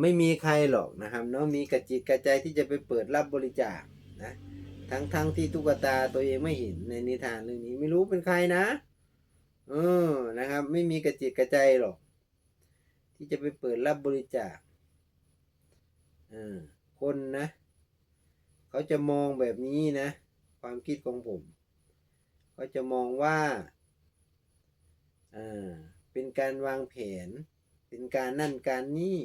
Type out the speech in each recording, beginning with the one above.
ไม่มีใครหรอกนะครับเนาะมีกระจิตกระใจที่จะไปเปิดรับบริจาคนะทั้งทั้งที่ตุ๊กตาตัวเองไม่เห็นในนิทานเรื่องนี้ไม่รู้เป็นใครนะเออนะครับ ไม่มีกระจิตกระใจหรอก ที่จะไปเปิดรับบริจาคเออคนนะ เขาจะมองแบบนี้นะ ความคิดของผม เขาจะมองว่าอ่าเป็นการวางแผน เป็นการนั่นการนี่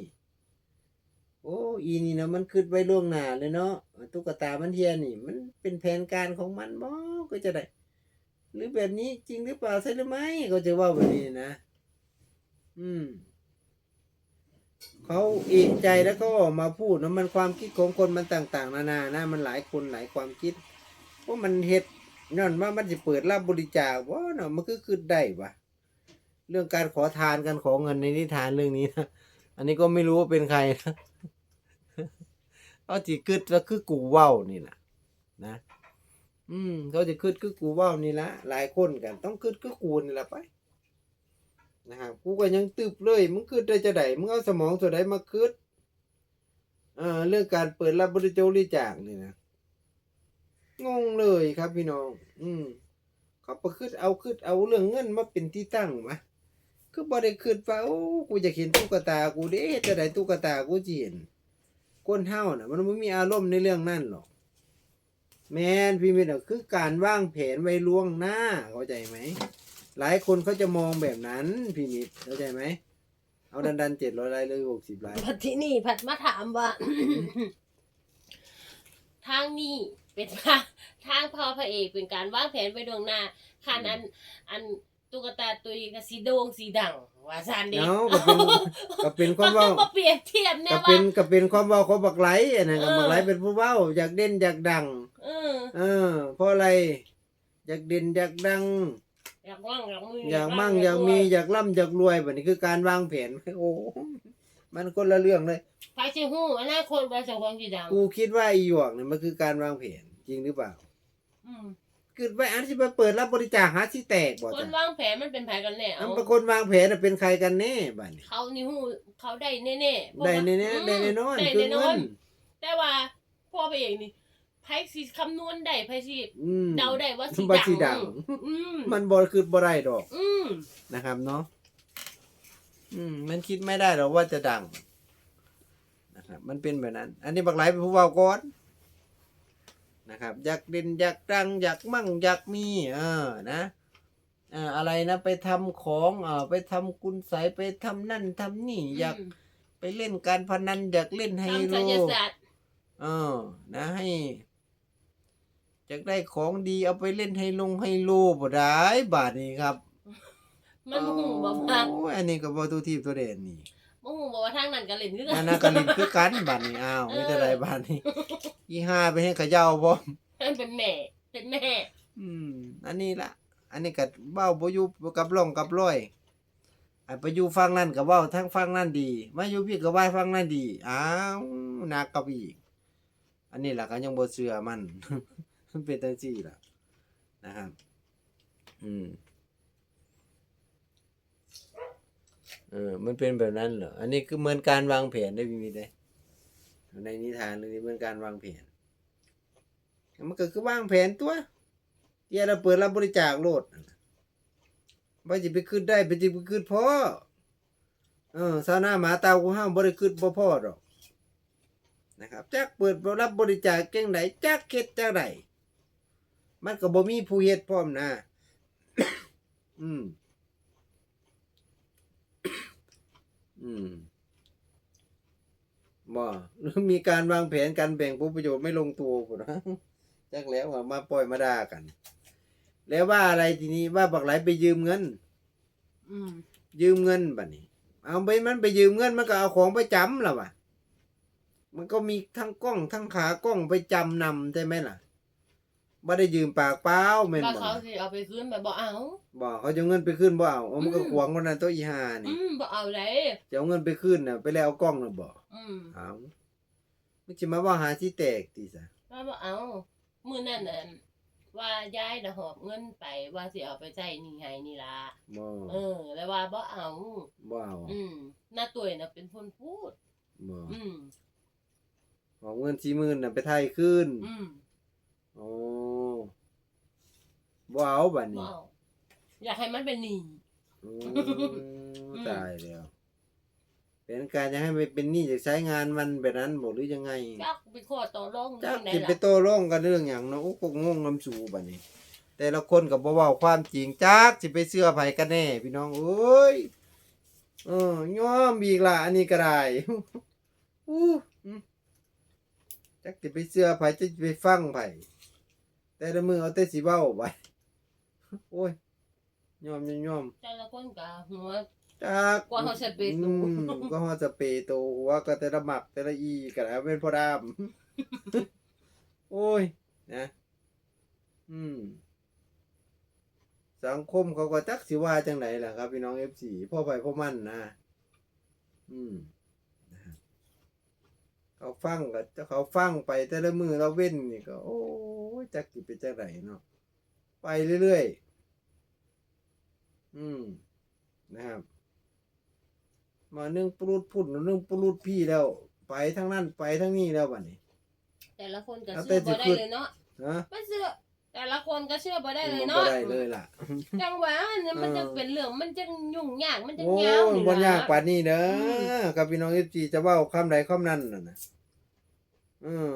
โอ้อีนี่นะมันคิดไว้ล่วงหน้าเลยเนาะตุ๊กตามันเทียนี่ มันเป็นแผนการของมันบ่ก็จะได้ หรือแบบนี้จริงหรือเปล่าใช่หรือไม่ก็จะว่าแบบนี้นะอืมเขาเอกใจแล้วก็ออกมาพูดนะมันความคิดของคนมันต่าง ๆ นานานะมันหลายคนหลายความคิดว่ามันเฮ็ดนั่นว่ามันจะเปิดรับบริจาคว่าเนาะมันคือคือได้วะเรื่องการขอทานการขอเงินในนิทานเรื่องนี้นะอันนี้ก็ไม่รู้ว่าเป็นใครนะ เขาจีกึดว่าคือกูเว้านี่แหละนะ อืม เขาจะคืดคือกูเว้านี่ละหลายคนกัน ต้องคืดคือกูนี่ละไปนะครับกูก็ยังตึบเลยมึงคืดได้จะไดมึงเอาสมองตัวใดมาคืดเอ่อเรื่องการเปิดรับบริจาคบริจาคนี่นะงงเลยครับพี่น้อง อืมเขาไปคืดเอาคืดเอาเรื่องเงินมาเป็นที่ตั้งมะคือบ่ได้คืดว่าโอ้กูจะเห็นตุ๊กตากูเด้จะได้ตุ๊กตากูจีน คนเฮาน่ะ มันไม่มีอารมณ์ในเรื่องนั้นหรอก แมนพี่มิตรคือการวางแผนไว้ล่วงหน้าเข้าใจไหม หลายคนเขาจะมองแบบนั้นพี่มิตรเข้าใจไหม เอาดันดันเจ็ดร้อยไลค์เลยหกสิบไลค์พัดที่นี่ผัดมาถามว่า ทางนี้เป็นว่าทางพอพระเอกเป็นการวางแผนไปดวงหน้าคันอันอัน ตุ๊กตาตัวนี้ก็สีโด่งสีดังว่าซันเด็เนาะก็เป็นก็เป็นความก็เว่ามาเปรียบเทียบแน่ก็ว่าเป็นก็เป็นความเว่าของบักไหลอันนั้นก็เออบักไหลเป็นผู้เว้าอยากเด่นอยากดัง เออเออ เพราะอะไร อยากเด่นอยากดัง อยากว่างอยากมืออยากมั่งอยากมีอยากร่ำอยากรวยแบบนี้คือการวางแผนโอ้มันคนละเรื่องเลย ไปเชียหู้อนาคตว่าเจะความสีดังกูคิดว่าอีหยวกเนี่ยมันคือการวางแผนจริงหรือเปล่า อืม คือไปอันที่ไปเปิดรับบริจาคหาที่แตกบ่คนจ้ะวางแผนมันเป็นแผนกันแน่อัเอานเป็นคนวางแผนน่ะเป็นใครกันแน่บ้านี้เขานี่หู้เขาได้แน่ๆเพราะได้ว่าแน่ๆได้แน่นอนได้คือแน่นอเงินนแต่ว่าพ่อพระเอกนี่ไพ่สิคำนวณได้ไพ่สิอืมเดาได้ว่าสีว่าดังสิดังอืมมันบ่คือบ่ได้ดอกอืมนะครับเนาะอืม มันคิดไม่ได้หรอกว่าจะดังนะครับมันเป็นแบบนั้น อันนี้บักไหลเป็นผู้เว้าก่อน นะครับ อยากเด่นอยากดังอยากมั่งอยากมีเออนะเอ่ออะไรนะ ไปทำของเอ่อไปทำกุญไสไปทำนั่นทำนี่ อยากไปเล่นการพนันอยากเล่นไฮทำโลศัลยศาสตร์เออ นะให้อยากได้ของดีเอาไปเล่นไฮลงไฮโลบ่ได้บาทนี้ครับ มันบ่หูบอกว่าโอ้ยอันนี้ก็บ่ตัวทีบตัวเด่นนี่ บ่หูบอกว่าทางนั้นก็เล่นคือกัอันนนั้นก็เล่นคือกันบาทนี้อ้าวมีแต่ไรบาทนี้ยี่ห้าไปให้เขย่าบ่มันเป็นแม่ เป็นแม่อืม อันนี้ละอันนี้ก็เว้าบ่อยู่กับร่องกับร้อยอันไปอยู่ฟังนั่นก็เว้าทั้งฟังนั่นดี มาอยู่พี่ก็ว่าฟังนั่นดี อ้าวหนักกับอีก อันนี้ล่ะก็ยังบ่เชื่อมัน มันเป็นจังซี่ล่ะนะครับ อืม เออ มันเป็นแบบนั้นเหรอ อันนี้คือเหมือนการวางแผนได้พี่มีได้ ในนิทานเรื่องนี้เหมือนการวางแผน มันก็คือวางแผนตัวเดี๋ยวเราเปิดรับบริจาคโลดว่าจะไปขึ้นได้ไปจะไปขึ้นพ่อ เออซาวหน้าหมาตากูห้ามบริขึ้นบ่พ่อดอกนะครับจักเปิดรับบริจาคเก่งไหนจักเฮ็ดจังไดมันก็บ่มีผู้เฮ็ดพร้อมนะ อืม อืมบ่หรือมีการวางแผนการแบ่งผลประโยชน์ไม่ลงตัวพุ่นนะจักแล้วว่ามาปล่อยมาด่ากัน แล้วว่าอะไรทีนี้ว่าบักไหลไปยืมเงิน อืมยืมเงินบัดนี้ เอาไปมันไปยืมเงินมันก็เอาของไปจำล่ะวะมันก็มีทั้งกล้องทั้งขากล้องไปจำนำใช่ไหมล่ะ ไม่ได้ยืมปากเปล่าแม่นก็บ่เขาสิเอาไปคืนแบบบ่เอาบอกเขาจะเอาเงินไปขึ้นบ่เอาเอามันก็อืม ขวางคนนั้นตัวอีห่าอืนี่มบ่เอาเลยจะเอาเงินไปขึ้นน่ะไปแล้วเอากล้องน่ะบ่อืมเอาไม่ใช่มาว่าหาที่แตกติซะว่าบ่เอามื้อนั้นน่ะว่ายายน่ะหอบเงินไปว่าสิเอาไปใช้หนี่ให้นี่ล่ะบ่เออ แล้วว่าบ่เอา บ่เอาอืมน้าตุ้ยน่ะเป็นคนพูด บ่อืมหอบเงินสี่หมื่นน่ะไปไทยขึ้น อืม โอ้บ่เอาบัดนี้ว้าวอยากให้มันเป็นหนี้โอ้ตายแล้วเป็นการจะให้มันเป็นหนี้จากใช้งานมันแบบนั้นบ่หรือยังไงจักไปขอต่อรองจักไหนสิไปล่ะโต้ร้องกันเรื่องหยังเนาะโอ้ก็งงน้ำสูบัดนี้ แต่ละคนก็บ่เว้าความจริงจักสิไปเชื่อไผกันแน่ พี่น้องเอ้ยเออยอมอีกล่ะอันนี้ก็ได้อู้อืมจักสิไปเชื่อไผจะไปฟังไผ แต่ละมือเอาแต่สิเว้าไปโอ้ยยอมยอมยอมแต่ละคนก็หัวจักกว่าเขาจะเปโตอืมก็ฮอจะเปโตหัวก็แต่ละหมักแต่ละอีก็แล้วเป็นพอดามโอ้ยนะ อืม สังคมเขาก็จักสิว่าจังไหนล่ะครับพี่น้องเอฟซีพ่อไปพ่อมั่นนะอืมนะครับเขาฟังก็จะเขาฟังไปแต่ละมือเราเว้นนี่ก็ โอ้ย จักสิเป็นจังไหนเนาะไปเรื่อยๆ อืมนะครับ มานึ่งปลุดพุ่นนึ่งปลุดพี่แล้ว ไปทั้งนั้นไปทั้งนี้แล้วบัดนี้ แต่ละคนก็เอาเชื่อแต่บ่สิได้ขึ้นเลยเนาะนะไม่เชื่อแต่ละคนก็เชื่อบ่ได้เลยบ่เนาะได้เลยล่ะจังหวะเนี่ยมันเออจะเป็นเรื่องมันจะยุ่งยากมันจะโอ้ยาวยนี่บ่ล่ะยากปานนี้เด้อมกับพี่น้อง FG จะเว้าคำใดคำนั้นน่ะนะเออ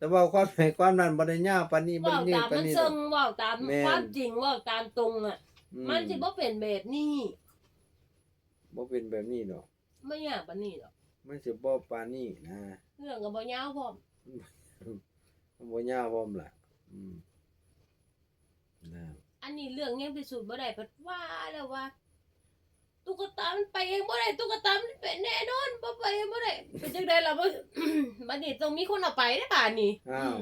จะจะเว้าความใดความนั้นบ่ได้ยากปานนี้บ่เว้าได้ยืดตามปานมันนี้ดซึ่องกเว้าตามแม่น ความจริงเว้าตามตรงอะ อืมันสิบ่เป็นแบบนี้บ่เป็นแบบนี้ดอก ไม่ยากปานนี้หรอกมันสิบ่ปานนี้นะเรื่องก็บ่ยาวพร้อมมันบ่ยากพร้อมล่ะ อืมนะอันนี้เรื่องยังพิสูจน์บ่ได้เพราะว่าแล้วว่า ตุ๊กตามันไปเองบ่ได้ตุ๊กตามันเป็นแน่นอนบ่ไปเองบ่ได้เป็นจังได๋ล่ะบ่ บัดนี้ต้องมีคนเอาไปได้อป่านนี้อ้าว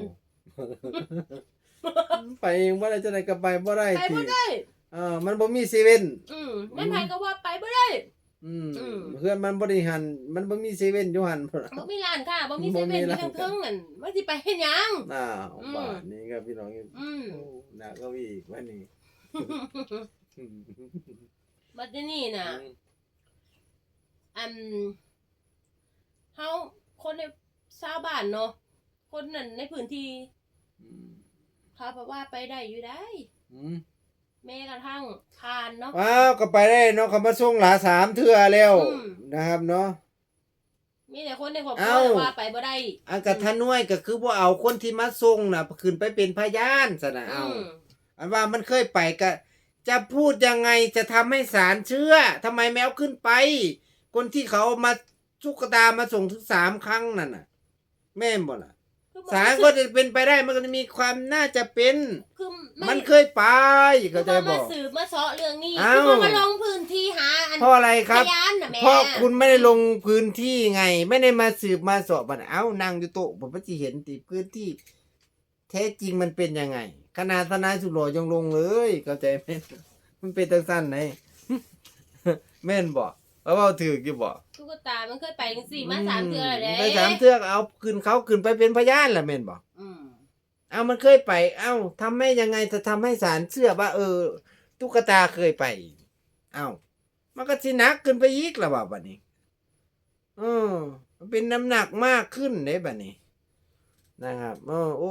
ไปเองบ่ได้จะได้ก็ไปบ่ได้ไปทีบ่ได้ เออมันบ่มีเซเว่น อืมแม่นไผก็ว่าไปบ่ได้ อืมอืม เพื่อนมันบริหันมันบ่มีเซเว่นอยู่หันพุ่นน่ะ บ่มีร้านค้าบ่มีบ่เซมีเว่นอยู่ร้านทางเทิงนั่นว่าสิไปเฮ็ดหยัง อ้าวอืม บาทนี้ครับพี่น้องอืมโอ้หนักก็อีกวันนี้ บัดนี้น่ะ อันเฮาคนในชาวบ้านเนาะคนนั่นในพื้นที่อืมเขาบอกว่าไปได้อยู่ได้อืมแม้กระทั่งทานเนาะอ้าวก็ไปได้เนาะเขามาส่งหลาสามเทื่อแล้วอืมนะครับเนาะมีแต่คนในครอบครัเอ้าวว่าไปบ่ได้อันกะทะน้วยก็คือบ่เอาคนที่มาส่งน่ะขึ้นไปเป็นพยานซะนะเอาอืมอันว่ามันเคยไปก็ จะพูดยังไงจะทำให้ศาลเชื่อทำไมแมวขึ้นไป คนที่เขาเอามาชุกตามาส่งถึงสามครั้งนั่นน่ะ แม่นบ่ล่ะคือศาลก็จะเป็นไปได้มันก็จะมีความน่าจะเป็น คือมันเคยไปคืเข้าอใจว่าบมาอก สืบมาเสาะเรื่องนี้เอ้าคือว่ามาลงพื้นที่หาอันเพราะอะไรครับ พยานน่ะแม่เพราะคุณไม่ได้ลงพื้นที่ไง ไม่ได้มาสืบมาสอบมันเอ้านั่งอยู่โต๊ะผมก็จะเห็นติพื้นที่ แท้จริงมันเป็นยังไง ขนาดทนายสุโรยังลงเลยเข้าใจไหมมันเป็นตังสั้นไหนแม่นบอกเพราะว่าถือกี่บอกตุ๊กตา มันเคยไปจังซี่มาสามเทื่อแล้วไปสามเทือกเอาขึ้นเขาขึ้นไปเป็นพยานละแม่นบอกอืมเอามันเคยไป เอ้าทำให้ยังไงจะทำให้ศาลเชื่อว่า เออ ตุ๊กตาเคยไป เอ้ามันก็สิหนักขึ้นไปอีกแล้วว่าบัดนี้เออมันเป็นน้ำหนักมากขึ้นเด้บัดนี้นะครับเออโอ้